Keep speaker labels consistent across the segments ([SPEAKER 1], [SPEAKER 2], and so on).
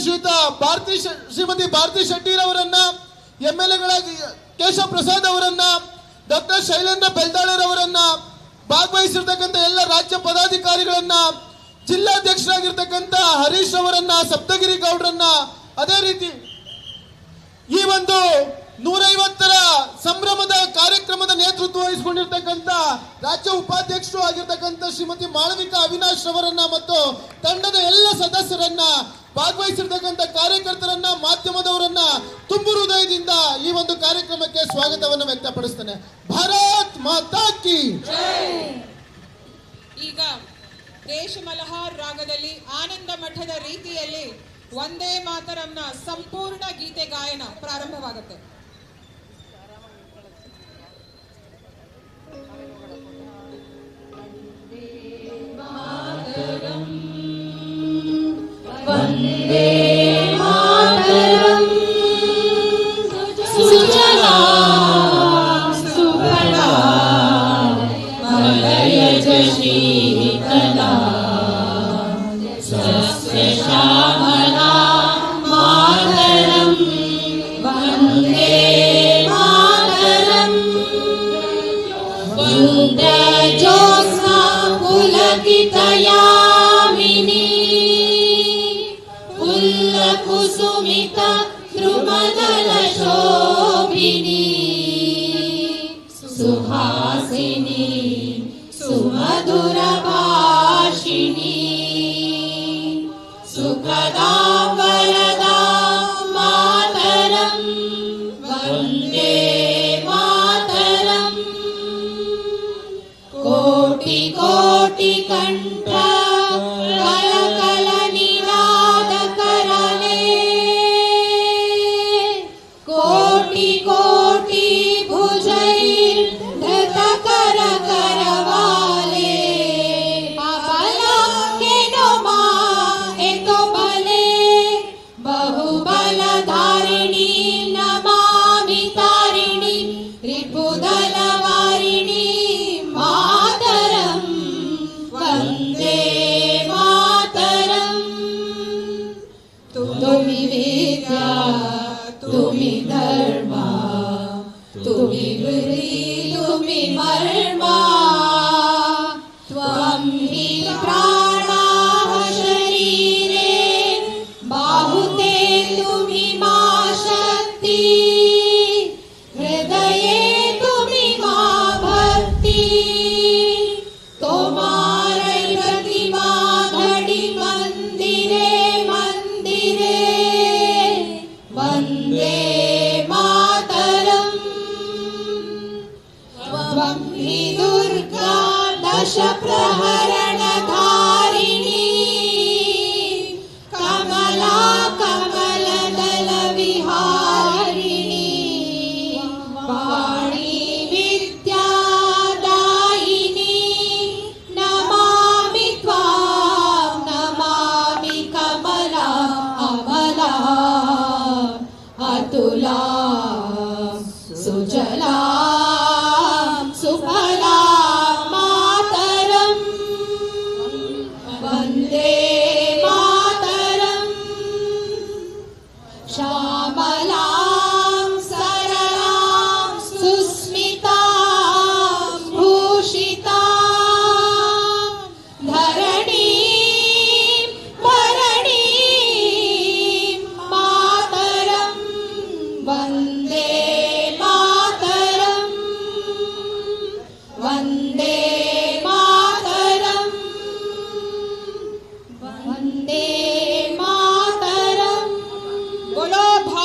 [SPEAKER 1] ಶ್ರೀಯುತ ಭಾರತಿ ಶ್ರೀಮತಿ ಭಾರತಿ ಶೆಟ್ಟಿರವರನ್ನ M L ಎಗಳಾಗಿ ಕೇಶವ ಪ್ರಸಾದ್ ಅವರನ್ನ, ಡಾಕ್ಟರ್ ಶೈಲೇಂದ್ರ ಬೆಲ್ದಾಳರವರನ್ನ ಭಾಗವಹಿಸಿರ್ತಕ್ಕಂಥ ಎಲ್ಲ ರಾಜ್ಯ ಪದಾಧಿಕಾರಿಗಳನ್ನ, ಜಿಲ್ಲಾಧ್ಯಕ್ಷರಾಗಿರ್ತಕ್ಕಂಥ ಹರೀಶ್ ಅವರನ್ನ, ಸಪ್ತಗಿರಿ ಗೌಡ್ರನ್ನ, ಅದೇ ರೀತಿ ಈ ಒಂದು ನೂರೈವತ್ತರ ಸಂಭ್ರಮದ ಕಾರ್ಯಕ್ರಮದ ನೇತೃತ್ವ ವಹಿಸಿಕೊಂಡಿರ್ತಕ್ಕಂಥ ರಾಜ್ಯ ಉಪಾಧ್ಯಕ್ಷರು ಆಗಿರ್ತಕ್ಕಂಥ ಶ್ರೀಮತಿ ಮಾಳವಿಕಾ ಅವಿನಾಶ್ ಅವರನ್ನ ಮತ್ತು ತಂಡದ ಎಲ್ಲ ಸದಸ್ಯರನ್ನ ಕಾರ್ಯಕರ್ತರನ್ನ ಮಾಧ್ಯಮದವರನ್ನ ತುಂಬು ಹೃದಯದಿಂದ ಈ ಒಂದು ಕಾರ್ಯಕ್ರಮಕ್ಕೆ ಸ್ವಾಗತವನ್ನು ವ್ಯಕ್ತಪಡಿಸ್ತೇನೆ. ಭಾರತ್ ಮಾತಾ ಕಿ
[SPEAKER 2] ಈಗ ದೇಶ ಮಲಹಾರ್ ರಾಗದಲ್ಲಿ ಆನಂದ ಮಠದ ರೀತಿಯಲ್ಲಿ ಒಂದೇ ಮಾತರಂನ ಸಂಪೂರ್ಣ ಗೀತೆ ಗಾಯನ ಪ್ರಾರಂಭವಾಗುತ್ತೆ.
[SPEAKER 3] सुहासिनी सुमधुरभाषिणी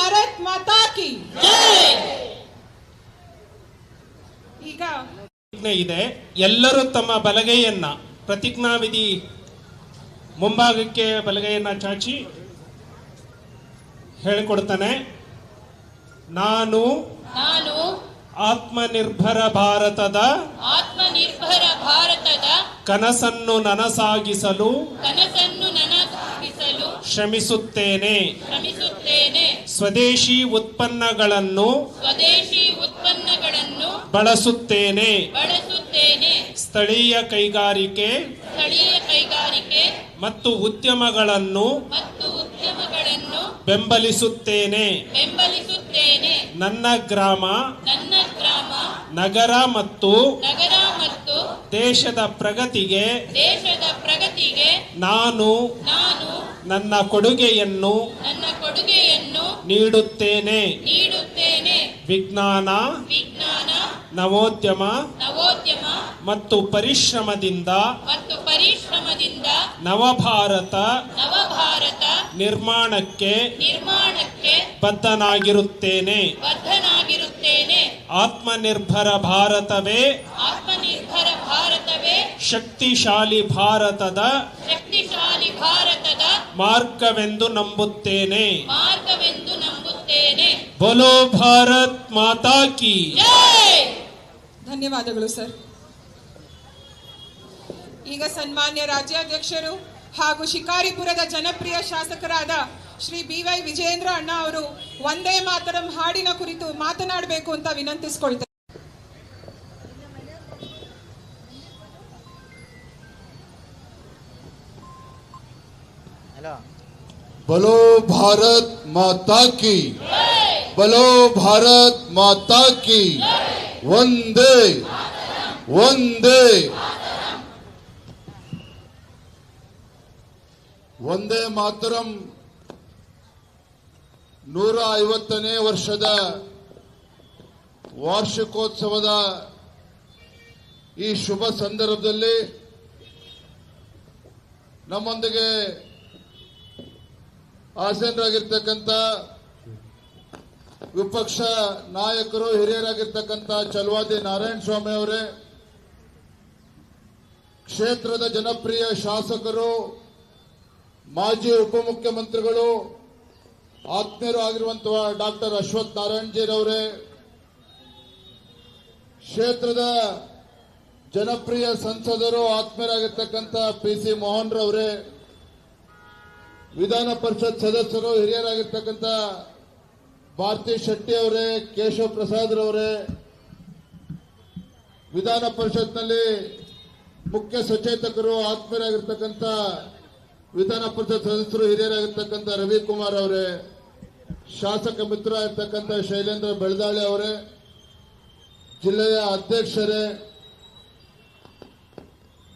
[SPEAKER 2] ಭಾರತ್ ಮಾತಾ ಕಿ ಈಗ
[SPEAKER 4] ಪ್ರತಿಜ್ಞೆ ಇದೆ. ಎಲ್ಲರೂ ತಮ್ಮ ಬಲಗೈಯನ್ನ ಪ್ರತಿಜ್ಞಾವಿಧಿ ಮುಂಭಾಗಕ್ಕೆ ಬಲಗೈಯನ್ನ ಚಾಚಿ ಹೇಳಿಕೊಡ್ತಾನೆ. ನಾನು
[SPEAKER 5] ನಾನು
[SPEAKER 4] ಆತ್ಮನಿರ್ಭರ ಭಾರತದ
[SPEAKER 5] ಆತ್ಮನಿರ್ಭರ ಭಾರತದ
[SPEAKER 4] ಕನಸನ್ನು ನನಸಾಗಿಸಲು
[SPEAKER 5] ಕನಸನ್ನು ನನಸಾಗಿಸಲು
[SPEAKER 4] ಶ್ರಮಿಸುತ್ತೇನೆ.
[SPEAKER 5] ಶ್ರಮಿಸುತ್ತೇನೆ.
[SPEAKER 4] ಸ್ವದೇಶಿ ಉತ್ಪನ್ನಗಳನ್ನು
[SPEAKER 5] ಸ್ವದೇಶಿ ಉತ್ಪನ್ನಗಳನ್ನು
[SPEAKER 4] ಬಳಸುತ್ತೇನೆ.
[SPEAKER 5] ಬಳಸುತ್ತೇನೆ.
[SPEAKER 4] ಸ್ಥಳೀಯ ಕೈಗಾರಿಕೆ
[SPEAKER 5] ಸ್ಥಳೀಯ ಕೈಗಾರಿಕೆ
[SPEAKER 4] ಮತ್ತು ಉದ್ಯಮಗಳನ್ನು
[SPEAKER 5] ಮತ್ತು ಉದ್ಯಮಗಳನ್ನು
[SPEAKER 4] ಬೆಂಬಲಿಸುತ್ತೇನೆ.
[SPEAKER 5] ಬೆಂಬಲಿಸುತ್ತೇನೆ.
[SPEAKER 4] ನನ್ನ ಗ್ರಾಮ
[SPEAKER 5] ನನ್ನ ಗ್ರಾಮ
[SPEAKER 4] ನಗರ ಮತ್ತು
[SPEAKER 5] ನಗರ ಮತ್ತು
[SPEAKER 4] ದೇಶದ ಪ್ರಗತಿಗೆ
[SPEAKER 5] ದೇಶದ ಪ್ರಗತಿಗೆ
[SPEAKER 4] ನಾನು
[SPEAKER 5] ನಾನು
[SPEAKER 4] ನನ್ನ ಕೊಡುಗೆಯನ್ನು
[SPEAKER 5] ನನ್ನ ಕೊಡುಗೆಯನ್ನು
[SPEAKER 4] ನೀಡುತ್ತೇನೆ. ವಿಜ್ಞಾನ
[SPEAKER 5] ವಿಜ್ಞಾನ
[SPEAKER 4] ನವೋದ್ಯಮ
[SPEAKER 5] ನವೋದ್ಯಮ
[SPEAKER 4] ಮತ್ತು ಪರಿಶ್ರಮದಿಂದ
[SPEAKER 5] ಮತ್ತು ಪರಿಶ್ರಮದಿಂದ
[SPEAKER 4] ನವಭಾರತ
[SPEAKER 5] ನವಭಾರತ
[SPEAKER 4] ನಿರ್ಮಾಣಕ್ಕೆ
[SPEAKER 5] ನಿರ್ಮಾಣಕ್ಕೆ
[SPEAKER 4] ಬದ್ಧನಾಗಿರುತ್ತೇನೆ.
[SPEAKER 5] ಬದ್ಧನಾಗಿರುತ್ತೇನೆ.
[SPEAKER 4] ಆತ್ಮನಿರ್ಭರ ಭಾರತವೇ.
[SPEAKER 5] ಆತ್ಮನಿರ್ಭರ ಭಾರತವೇ.
[SPEAKER 4] ಶಕ್ತಿಶಾಲಿ ಭಾರತದ
[SPEAKER 5] ಶಕ್ತಿಶಾಲಿ ಭಾರತದ
[SPEAKER 4] ಮಾರ್ಗವೆಂದು ನಂಬುತ್ತೇನೆ. ಬೋಲೋ ಭಾರತ್ ಮಾತಾ ಕಿ.
[SPEAKER 5] ಜೈ
[SPEAKER 2] ಧನ್ಯವಾದಗಳು ಸರ್. ಈಗ ಸನ್ಮಾನ್ಯ ರಾಜ್ಯಾಧ್ಯಕ್ಷರು ಹಾಗೂ ಶಿಕಾರಿಪುರದ ಜನಪ್ರಿಯ ಶಾಸಕರಾದ ಶ್ರೀ ಬಿ ವೈ ವಿಜೇಂದ್ರ ಅಣ್ಣ ಅವರು ಒಂದೇ ಮಾತರಂ ಹಾಡಿನ ಕುರಿತು ಮಾತನಾಡಬೇಕು ಅಂತ ವಿನಂತಿಸಿಕೊಳ್ತಾರೆ
[SPEAKER 1] ಬಲೋ ಭಾರತ್ ಮಾತಾ ಕಿ ಬಲೋ ಭಾರತ್ ಮಾತಾ ಕಿ. ಒಂದೇ ಒಂದೇ ಒಂದೇ ಮಾತರಂ. ನೂರ ಐವತ್ತನೇ ವರ್ಷದ ವಾರ್ಷಿಕೋತ್ಸವದ ಈ ಶುಭ ಸಂದರ್ಭದಲ್ಲಿ ನಮ್ಮೊಂದಿಗೆ ಆಸೀನರಾಗಿರ್ತಕ್ಕಂಥ ವಿಪಕ್ಷ ನಾಯಕರು, ಹಿರಿಯರಾಗಿರ್ತಕ್ಕಂಥ ಚಲುವಾದಿ ನಾರಾಯಣ ಸ್ವಾಮಿ ಅವರೇ, ಕ್ಷೇತ್ರದ ಜನಪ್ರಿಯ ಶಾಸಕರು, ಮಾಜಿ ಉಪಮುಖ್ಯಮಂತ್ರಿಗಳು, ಆತ್ಮೀಯರು ಆಗಿರುವಂತಹ ಡಾಕ್ಟರ್ ಅಶ್ವಥ್ ನಾರಾಯಣಜೀರವರೇ, ಕ್ಷೇತ್ರದ ಜನಪ್ರಿಯ ಸಂಸದರು, ಆತ್ಮೀಯರಾಗಿರ್ತಕ್ಕಂಥ ಪಿ ಸಿ ಮೋಹನ್ ರವರೇ ವಿಧಾನ ಪರಿಷತ್ ಸದಸ್ಯರು, ಹಿರಿಯರಾಗಿರ್ತಕ್ಕಂಥ ಭಾರತಿ ಶೆಟ್ಟಿ ಅವರೇ, ಕೇಶವ ಪ್ರಸಾದ್ ರವರೇ, ವಿಧಾನ ಪರಿಷತ್ನಲ್ಲಿ ಮುಖ್ಯ ಸಚೇತಕರು, ಆತ್ಮೀಯರಾಗಿರ್ತಕ್ಕಂಥ ವಿಧಾನ ಪರಿಷತ್ ಸದಸ್ಯರು, ಹಿರಿಯರಾಗಿರ್ತಕ್ಕಂಥ ರವಿಕುಮಾರ್ ಅವರೇ, ಶಾಸಕ ಮಿತ್ರ ಇರ್ತಕ್ಕಂಥ ಶೈಲೇಂದ್ರ ಬೆಳದಾಳಿ ಅವರೇ, ಜಿಲ್ಲೆಯ ಅಧ್ಯಕ್ಷರೇ,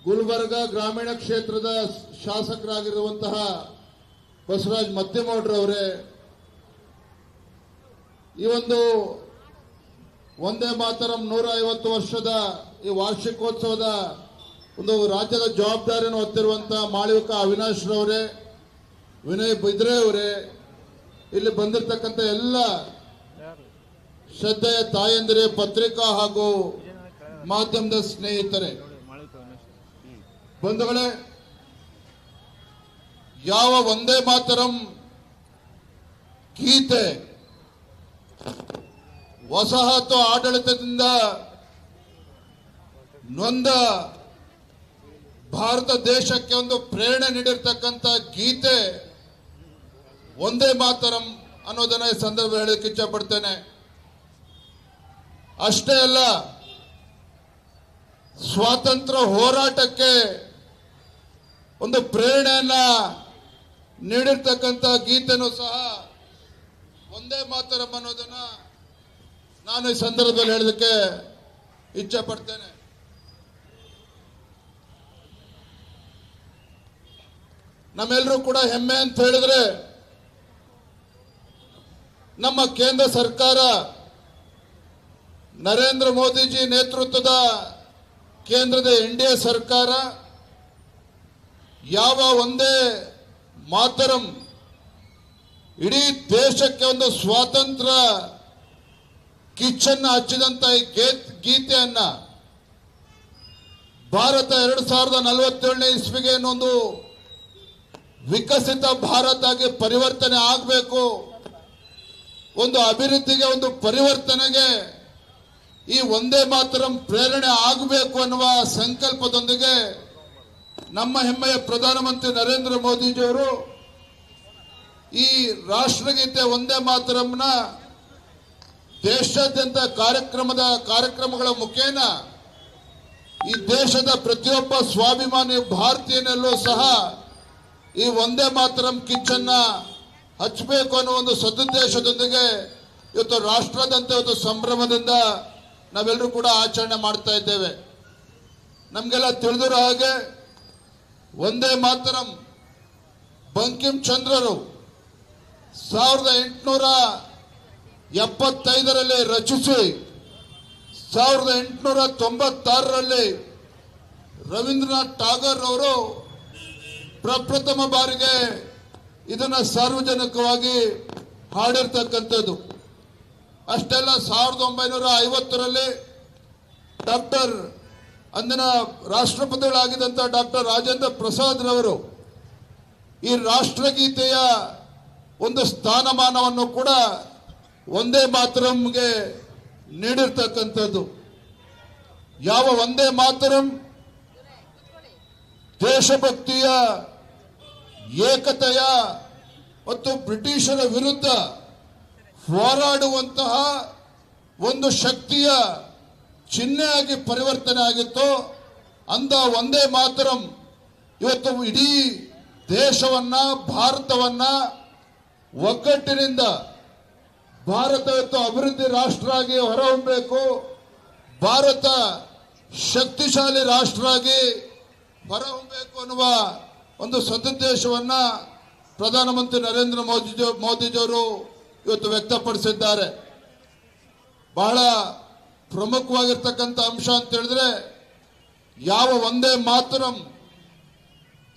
[SPEAKER 1] ಗುಲ್ಬರ್ಗ ಗ್ರಾಮೀಣ ಕ್ಷೇತ್ರದ ಶಾಸಕರಾಗಿರುವಂತಹ ಬಸವರಾಜ್ ಮತ್ತಿಮೌಡ್ರವರೇ ಈ ಒಂದು ಒಂದೇ ಮಾತರಂ ನೂರ ಐವತ್ತು ವರ್ಷದ ಈ ವಾರ್ಷಿಕೋತ್ಸವದ ಒಂದು ರಾಜ್ಯದ ಜವಾಬ್ದಾರಿಯನ್ನು ಹೊತ್ತಿರುವಂತಹ ಮಾಳವಿಕ ಅವಿನಾಶ್ ರವರೇ, ವಿನಯ್ ಬಿದ್ರೆ ಅವರೇ, ಇಲ್ಲಿ ಬಂದಿರತಕ್ಕಂಥ ಎಲ್ಲ ಶ್ರದ್ಧೆಯ ತಾಯಂದಿರೇ, ಪತ್ರಿಕಾ ಹಾಗೂ ಮಾಧ್ಯಮದ ಸ್ನೇಹಿತರೆ. ಬಂಧುಗಳೇ, ಯಾವ ಒಂದೇ ಮಾತರಂ ಗೀತೆ ವಸಾಹತು ಆಡಳಿತದಿಂದ ನೊಂದ ಭಾರತ ದೇಶಕ್ಕೆ ಒಂದು ಪ್ರೇರಣೆ ನೀಡಿರ್ತಕ್ಕಂಥ ಗೀತೆ ಒಂದೇ ಮಾತರಂ ಅನ್ನೋದನ್ನ ಈ ಸಂದರ್ಭ ಹೇಳಕ್ಕೆ ಇಚ್ಛಪಡ್ತೇನೆ. ಅಷ್ಟೇ ಅಲ್ಲ, ಸ್ವಾತಂತ್ರ್ಯ ಹೋರಾಟಕ್ಕೆ ಒಂದು ಪ್ರೇರಣೆಯನ್ನ ನೀಡಿರ್ತಕ್ಕಂಥ ಗೀತೆನೂ ಸಹ ಒಂದೇ ಮಾತರಂ ಅನ್ನೋದನ್ನ ನಾನು ಈ ಸಂದರ್ಭದಲ್ಲಿ ಹೇಳೋದಕ್ಕೆ ಇಚ್ಛೆ ಪಡ್ತೇನೆ ನಮ್ಮೆಲ್ಲರೂ ಕೂಡ ಹೆಮ್ಮೆ ಅಂತ ಹೇಳಿದ್ರೆ ನಮ್ಮ ಕೇಂದ್ರ ಸರ್ಕಾರ ನರೇಂದ್ರ ಮೋದಿಜಿ ನೇತೃತ್ವದ ಕೇಂದ್ರದ ಎನ್ ಡಿ ಎ ಸರ್ಕಾರ ಯಾವ ಒಂದೇ ಮಾತರಂ ಇಡೀ ದೇಶಕ್ಕೆ ಒಂದು ಸ್ವಾತಂತ್ರ್ಯ ಕಿಚ್ಚನ್ನು ಹಚ್ಚಿದಂತ ಈ ಗೇತ್ ಗೀತೆಯನ್ನ ಭಾರತ ಎರಡು ಸಾವಿರದ ನಲವತ್ತೇಳನೇ ಇಸ್ವಿಗೆ ಇನ್ನೊಂದು ವಿಕಸಿತ ಭಾರತ ಆಗಿ ಪರಿವರ್ತನೆ ಆಗಬೇಕು. ಒಂದು ಅಭಿವೃದ್ಧಿಗೆ, ಒಂದು ಪರಿವರ್ತನೆಗೆ ಈ ಒಂದೇ ಮಾತ್ರ ಪ್ರೇರಣೆ ಆಗಬೇಕು ಅನ್ನುವ ಸಂಕಲ್ಪದೊಂದಿಗೆ ನಮ್ಮ ಹೆಮ್ಮೆಯ ಪ್ರಧಾನಮಂತ್ರಿ ನರೇಂದ್ರ ಮೋದಿಜಿಯವರು ಈ ರಾಷ್ಟ್ರಗೀತೆ ಒಂದೇ ಮಾತರಂನ ದೇಶಾದ್ಯಂತ ಕಾರ್ಯಕ್ರಮದ ಕಾರ್ಯಕ್ರಮಗಳ ಮುಖೇನ ಈ ದೇಶದ ಪ್ರತಿಯೊಬ್ಬ ಸ್ವಾಭಿಮಾನಿ ಭಾರತೀಯನಲ್ಲೂ ಸಹ ಈ ಒಂದೇ ಮಾತರಂ ಕಿಚ್ಚನ್ನ ಹಚ್ಚಬೇಕು ಅನ್ನೋ ಒಂದು ಸದುದ್ದೇಶದೊಂದಿಗೆ ಇವತ್ತು ರಾಷ್ಟ್ರದಂತೆ ಇವತ್ತು ಸಂಭ್ರಮದಿಂದ ನಾವೆಲ್ಲರೂ ಕೂಡ ಆಚರಣೆ ಮಾಡ್ತಾ ಇದ್ದೇವೆ. ನಮಗೆಲ್ಲ ತಿಳಿದಿರೋ ಹಾಗೆ ಒಂದೇ ಮಾತರಂ ಬಂಕಿಂ ಚಂದ್ರರು ಸಾವಿರದ ಎಂಟುನೂರ ಎಪ್ಪತ್ತೈದರಲ್ಲಿ ರಚಿಸಿ, ಸಾವಿರದ ಎಂಟುನೂರ ತೊಂಬತ್ತಾರರಲ್ಲಿ ರವೀಂದ್ರನಾಥ್ ಟಾಗೂರ್ ಅವರು ಪ್ರಪ್ರಥಮ ಬಾರಿಗೆ ಇದನ್ನ ಸಾರ್ವಜನಿಕವಾಗಿ ಹಾಡಿರ್ತಕ್ಕಂಥದ್ದು. ಅಷ್ಟೆಲ್ಲ ಸಾವಿರದ ಒಂಬೈನೂರ ಐವತ್ತರಲ್ಲಿ ಡಾಕ್ಟರ್ ಅಂದಿನ ರಾಷ್ಟ್ರಪತಿಗಳಾಗಿದ್ದಂಥ ಡಾಕ್ಟರ್ ರಾಜೇಂದ್ರ ಪ್ರಸಾದ್ರವರು ಈ ರಾಷ್ಟ್ರಗೀತೆಯ ಒಂದು ಸ್ಥಾನಮಾನವನ್ನು ಕೂಡ ಒಂದೇ ಮಾತರಂಗೆ ನೀಡಿರ್ತಕ್ಕಂಥದ್ದು. ಯಾವ ಒಂದೇ ಮಾತರಂ ದೇಶಭಕ್ತಿಯ ಏಕತೆಯ ಮತ್ತು ಬ್ರಿಟಿಷರ ವಿರುದ್ಧ ಹೋರಾಡುವಂತಹ ಒಂದು ಶಕ್ತಿಯ ಚಿಹ್ನೆಯಾಗಿ ಪರಿವರ್ತನೆ ಆಗಿತ್ತು. ಅಂದ ಒಂದೇ ಮಾತರಂ ಇವತ್ತು ಇಡೀ ದೇಶವನ್ನ, ಭಾರತವನ್ನ ಒಗ್ಗಟ್ಟಿನಿಂದ ಭಾರತ ಇವತ್ತು ಅಭಿವೃದ್ಧಿ ರಾಷ್ಟ್ರ ಆಗಿ ಹೊರಹೊಮ್ಮಬೇಕು ಭಾರತ ಶಕ್ತಿಶಾಲಿ ರಾಷ್ಟ್ರ ಆಗಿ ಹೊರಹೊಮ್ಮಬೇಕು ಅನ್ನುವ ಒಂದು ಸದುದ್ದೇಶವನ್ನ ಪ್ರಧಾನಮಂತ್ರಿ ನರೇಂದ್ರ ಮೋದಿ ಮೋದಿಜಿಯವರು ಇವತ್ತು ವ್ಯಕ್ತಪಡಿಸಿದ್ದಾರೆ. ಬಹಳ ಪ್ರಮುಖವಾಗಿರ್ತಕ್ಕಂಥ ಅಂಶ ಅಂತ ಹೇಳಿದ್ರೆ ಯಾವ ಒಂದೇ ಮಾತರಂ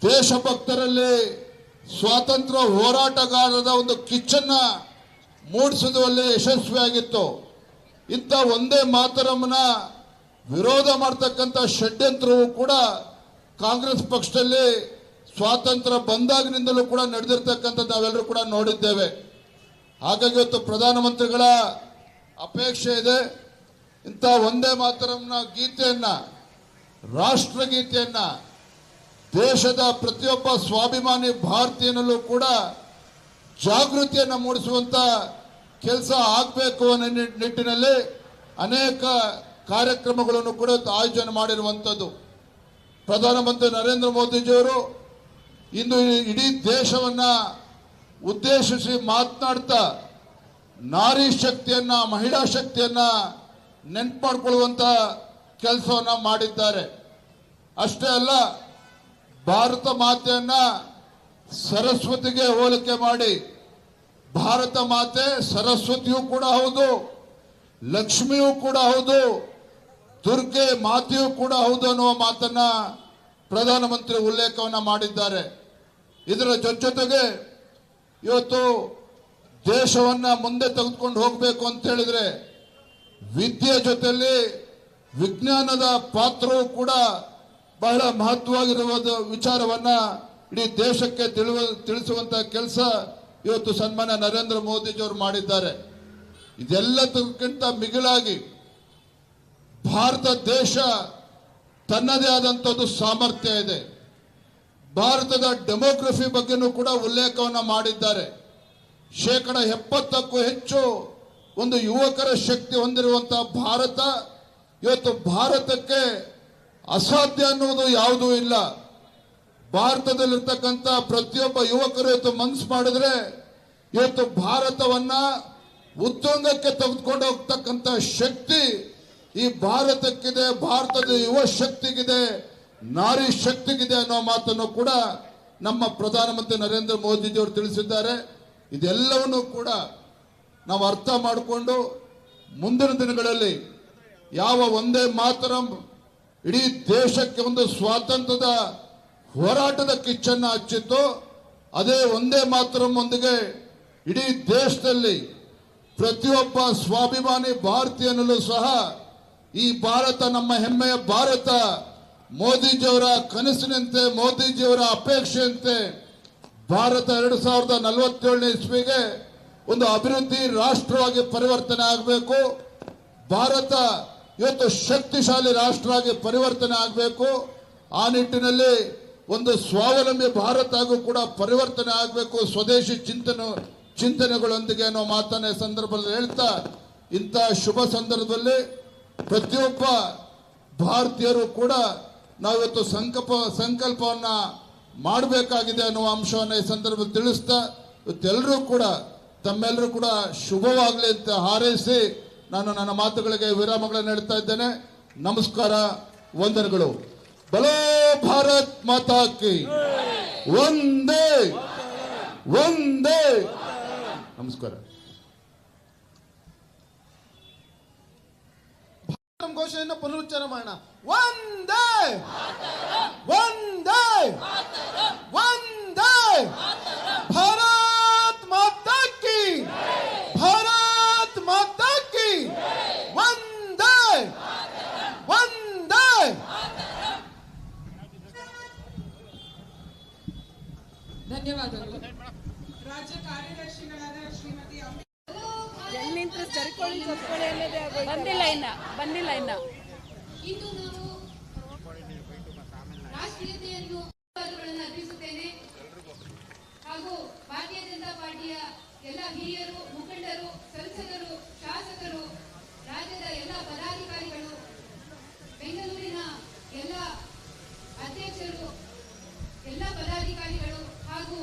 [SPEAKER 1] ದೇಶಭಕ್ತರಲ್ಲಿ ಸ್ವಾತಂತ್ರ್ಯ ಹೋರಾಟಗಾರರ ಒಂದು ಕಿಚ್ಚನ್ನ ಮೂಡಿಸುವುದರಲ್ಲಿ ಯಶಸ್ವಿಯಾಗಿತ್ತು. ಇಂಥ ಒಂದೇ ಮಾತರಮ್ಮನ ವಿರೋಧ ಮಾಡ್ತಕ್ಕಂಥ ಷಡ್ಯಂತ್ರವು ಕೂಡ ಕಾಂಗ್ರೆಸ್ ಪಕ್ಷದಲ್ಲಿ ಸ್ವಾತಂತ್ರ್ಯ ಬಂದಾಗಿನಿಂದಲೂ ಕೂಡ ನಡೆದಿರ್ತಕ್ಕಂಥದ್ದು ನಾವೆಲ್ಲರೂ ಕೂಡ ನೋಡಿದ್ದೇವೆ. ಹಾಗಾಗಿ ಇವತ್ತು ಪ್ರಧಾನಮಂತ್ರಿಗಳ ಅಪೇಕ್ಷೆ ಇದೆ. ಇಂಥ ಒಂದೇ ಮಾತರಮ್ಮನ ಗೀತೆಯನ್ನ, ರಾಷ್ಟ್ರಗೀತೆಯನ್ನ ದೇಶದ ಪ್ರತಿಯೊಬ್ಬ ಸ್ವಾಭಿಮಾನಿ ಭಾರತೀಯನಲ್ಲೂ ಕೂಡ ಜಾಗೃತಿಯನ್ನು ಮೂಡಿಸುವಂತ ಕೆಲಸ ಆಗಬೇಕು ಅನ್ನೋ ನಿಟ್ಟಿನಲ್ಲಿ ಅನೇಕ ಕಾರ್ಯಕ್ರಮಗಳನ್ನು ಕೂಡ ಆಯೋಜನೆ ಮಾಡಿರುವಂಥದ್ದು. ಪ್ರಧಾನಮಂತ್ರಿ ನರೇಂದ್ರ ಮೋದಿಜಿಯವರು ಇಂದು ಇಡೀ ದೇಶವನ್ನ ಉದ್ದೇಶಿಸಿ ಮಾತನಾಡ್ತಾ ನಾರಿ ಶಕ್ತಿಯನ್ನ, ಮಹಿಳಾ ಶಕ್ತಿಯನ್ನ ನೆನ್ಪು ಮಾಡಿಕೊಳ್ಳುವಂಥ ಕೆಲಸವನ್ನ ಮಾಡಿದ್ದಾರೆ. ಅಷ್ಟೇ ಅಲ್ಲ ಭಾರತ ಮಾತೆಯನ್ನ ಸರಸ್ವತಿಗೆ ಹೋಲಿಕೆ ಮಾಡಿ. ಭಾರತ ಮಾತೆ ಸರಸ್ವತಿಯೂ ಕೂಡ ಹೌದು, ಲಕ್ಷ್ಮಿಯೂ ಕೂಡ ಹೌದು, ದುರ್ಗೆ ಮಾತೆಯೂ ಕೂಡ ಹೌದು ಅನ್ನುವ ಮಾತನ್ನ ಪ್ರಧಾನಮಂತ್ರಿ ಉಲ್ಲೇಖವನ್ನ ಮಾಡಿದ್ದಾರೆ. ಇದರ ಜೊತೆ ಜೊತೆಗೆ ಇವತ್ತು ದೇಶವನ್ನ ಮುಂದೆ ತೆಗೆದುಕೊಂಡು ಹೋಗಬೇಕು ಅಂತ ಹೇಳಿದ್ರೆ, ವಿದ್ಯೆ ಜೊತೆಯಲ್ಲಿ ವಿಜ್ಞಾನದ ಪಾತ್ರವೂ ಕೂಡ ಬಹಳ ಮಹತ್ವವಾಗಿರುವ ವಿಚಾರವನ್ನ ಇಡೀ ದೇಶಕ್ಕೆ ತಿಳುವ, ತಿಳಿಸುವಂತ ಕೆಲಸ ಇವತ್ತು ಸನ್ಮಾನ್ಯ ನರೇಂದ್ರ ಮೋದಿಜಿಯವರು ಮಾಡಿದ್ದಾರೆ. ಇದೆಲ್ಲದಕ್ಕಿಂತ ಮಿಗಿಲಾಗಿ ಭಾರತ ದೇಶ ತನ್ನದೇ ಆದಂಥದ್ದು ಸಾಮರ್ಥ್ಯ ಇದೆ. ಭಾರತದ ಡೆಮೋಗ್ರಫಿ ಬಗ್ಗೆನೂ ಕೂಡ ಉಲ್ಲೇಖವನ್ನ ಮಾಡಿದ್ದಾರೆ. ಶೇಕಡ ಎಪ್ಪತ್ತಕ್ಕೂ ಹೆಚ್ಚು ಒಂದು ಯುವಕರ ಶಕ್ತಿ ಹೊಂದಿರುವಂತಹ ಭಾರತ ಇವತ್ತು ಭಾರತಕ್ಕೆ ಅಸಾಧ್ಯ ಅನ್ನುವುದು ಯಾವುದೂ ಇಲ್ಲ. ಭಾರತದಲ್ಲಿರ್ತಕ್ಕಂಥ ಪ್ರತಿಯೊಬ್ಬ ಯುವಕರು ಇವತ್ತು ಮನಸ್ಸು ಮಾಡಿದ್ರೆ ಇವತ್ತು ಭಾರತವನ್ನ ಉತ್ತುಂಗಕ್ಕೆ ತೆಗೆದುಕೊಂಡು ಹೋಗ್ತಕ್ಕಂಥ ಶಕ್ತಿ ಈ ಭಾರತಕ್ಕಿದೆ, ಭಾರತದ ಯುವ ಶಕ್ತಿಗಿದೆ, ನಾರಿ ಶಕ್ತಿಗಿದೆ ಅನ್ನೋ ಮಾತನ್ನು ಕೂಡ ನಮ್ಮ ಪ್ರಧಾನಮಂತ್ರಿ ನರೇಂದ್ರ ಮೋದಿಜಿಯವರು ತಿಳಿಸಿದ್ದಾರೆ. ಇದೆಲ್ಲವನ್ನು ಕೂಡ ನಾವು ಅರ್ಥ ಮಾಡಿಕೊಂಡು ಮುಂದಿನ ದಿನಗಳಲ್ಲಿ ಯಾವ ಒಂದೇ ಮಾತರಂ ಇಡೀ ದೇಶಕ್ಕೆ ಒಂದು ಸ್ವಾತಂತ್ರ್ಯದ ಹೋರಾಟದ ಕಿಚ್ಚನ್ನು ಹಚ್ಚಿತ್ತು. ಅದೇ ಒಂದೇ ಮಾತ್ರ ಮುಂದಿಗೆ ಇಡೀ ದೇಶದಲ್ಲಿ ಪ್ರತಿಯೊಬ್ಬ ಸ್ವಾಭಿಮಾನಿ ಭಾರತೀಯನಲ್ಲೂ ಸಹ ಈ ಭಾರತ, ನಮ್ಮ ಹೆಮ್ಮೆಯ ಭಾರತ, ಮೋದಿಜಿಯವರ ಕನಸಿನಂತೆ, ಮೋದಿಜಿಯವರ ಅಪೇಕ್ಷೆಯಂತೆ ಭಾರತ ಎರಡು ಸಾವಿರದ ನಲವತ್ತೇಳನೇ ಇಸ್ವಿಗೆ ಒಂದು ಅಭಿವೃದ್ಧಿ ರಾಷ್ಟ್ರವಾಗಿ ಪರಿವರ್ತನೆ ಆಗಬೇಕು. ಭಾರತ ಇವತ್ತು ಶಕ್ತಿಶಾಲಿ ರಾಷ್ಟ್ರವಾಗಿ ಪರಿವರ್ತನೆ ಆಗಬೇಕು. ಆ ನಿಟ್ಟಿನಲ್ಲಿ ಒಂದು ಸ್ವಾವಲಂಬಿ ಭಾರತ ಆಗೂ ಕೂಡ ಪರಿವರ್ತನೆ ಆಗಬೇಕು. ಸ್ವದೇಶಿ ಚಿಂತನೆ, ಚಿಂತನೆಗಳೊಂದಿಗೆ ಅನ್ನೋ ಮಾತನ್ನ ಸಂದರ್ಭದಲ್ಲಿ ಹೇಳ್ತಾ, ಇಂಥ ಶುಭ ಸಂದರ್ಭದಲ್ಲಿ ಪ್ರತಿಯೊಬ್ಬ ಭಾರತೀಯರು ಕೂಡ ನಾವಿವತ್ತು ಸಂಕಲ್ಪ, ಸಂಕಲ್ಪವನ್ನ ಮಾಡಬೇಕಾಗಿದೆ ಅನ್ನುವ ಅಂಶವನ್ನು ಈ ಸಂದರ್ಭದಲ್ಲಿ ತಿಳಿಸ್ತಾ,
[SPEAKER 6] ಇವತ್ತೆಲ್ಲರೂ ಕೂಡ, ತಮ್ಮೆಲ್ಲರೂ ಕೂಡ ಶುಭವಾಗಲಿ ಅಂತ ಹಾರೈಸಿ ನಾನು ನನ್ನ ಮಾತುಗಳಿಗೆ ವಿರಾಮಗಳನ್ನು ಹೇಳ್ತಾ ಇದ್ದೇನೆ. ನಮಸ್ಕಾರ, ವಂದನೆಗಳು. ಬಲೋ ಭಾರತ್ ಮಾತಾ ಕಿ. ಒಂದೇ ಒಂದೇ ನಮಸ್ಕಾರ. ಘೋಷಣೆಯನ್ನು ಪುನರುಚ್ಚಾರ ಮಾಡೋಣ. ಒಂದೇ ಒಂದೇ ಒಂದೇ ಭಾರತ್ ಮಾತಾ ಕಿ ಭಾರತ್ ಮಾತಾ ಕಿ ಒಂದೇ ಒಂದೇ
[SPEAKER 2] ಧನ್ಯವಾದಗಳು ರಾಜ್ಯ ಕಾರ್ಯದರ್ಶಿಗಳಾದ ಶ್ರೀಮತಿ
[SPEAKER 7] ಬಂದಿಲ್ಲ ಇನ್ನ ಬಂದಿಲ್ಲ ಇನ್ನ
[SPEAKER 8] ಇಂದು ನಾವು ರಾಷ್ಟ್ರೀಯತೆಯನ್ನು ಧನ್ಯವಾದಗಳನ್ನು ಅರ್ಪಿಸುತ್ತೇನೆ ಹಾಗೂ ಭಾರತೀಯ ಜನತಾ ಪಾರ್ಟಿಯ ಎಲ್ಲ ಹಿರಿಯರು ಮುಖಂಡರು ಸಂಸದರು ಶಾಸಕರು ರಾಜ್ಯದ ಎಲ್ಲ ಪದಾಧಿಕಾರಿಗಳು ಬೆಂಗಳೂರಿನ ಎಲ್ಲ ಅಧ್ಯಕ್ಷರು ಎಲ್ಲ ಪದಾಧಿಕಾರಿಗಳು ಹಾಗೂ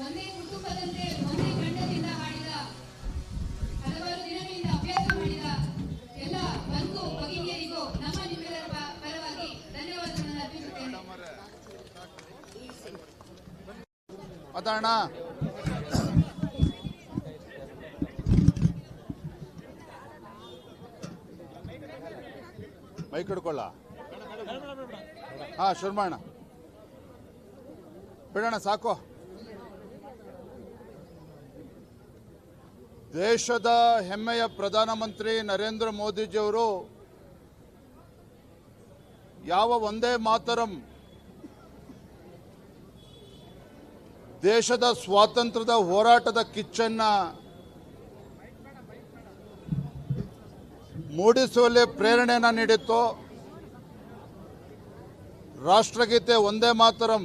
[SPEAKER 8] ಒಂದೇ ಕುಟುಂಬದಂತೆ ಒಂದೇ ಗಂಡದಿಂದ ಹಾಡಿದ ಹಲವಾರು ದಿನಗಳಿಂದ ಅಭ್ಯಾಸ ಮಾಡಿದ ಎಲ್ಲ ಬಂಧು ಭಗಿನಿಯರಿಗೂ ನಮ್ಮ ನಿಮ್ಮೆಲ್ಲರ ಪ- ಪರವಾಗಿ ಧನ್ಯವಾದಗಳನ್ನು ಅರ್ಪಿಸುತ್ತೇನೆ
[SPEAKER 1] ಮಾತಾಡೋಣ ಮೈಕ್ ಹಿಡ್ಕೊಳ್ಳ. ಹಾ ಶುರು ಮಾಡೋಣ ಬಿಡೋಣ, ಸಾಕು. ದೇಶದ ಹೆಮ್ಮೆಯ ಪ್ರಧಾನಮಂತ್ರಿ ನರೇಂದ್ರ ಮೋದಿಜಿಯವರು ಯಾವ ಒಂದೇ ಮಾತರಂ ದೇಶದ ಸ್ವಾತಂತ್ರ್ಯದ ಹೋರಾಟದ ಕಿಚ್ಚನ್ನ ಮೂಡಿಸುವಲ್ಲಿ ಪ್ರೇರಣೆಯನ್ನು ನೀಡಿತ್ತು. ರಾಷ್ಟ್ರಗೀತೆ ಒಂದೇ ಮಾತರಂ.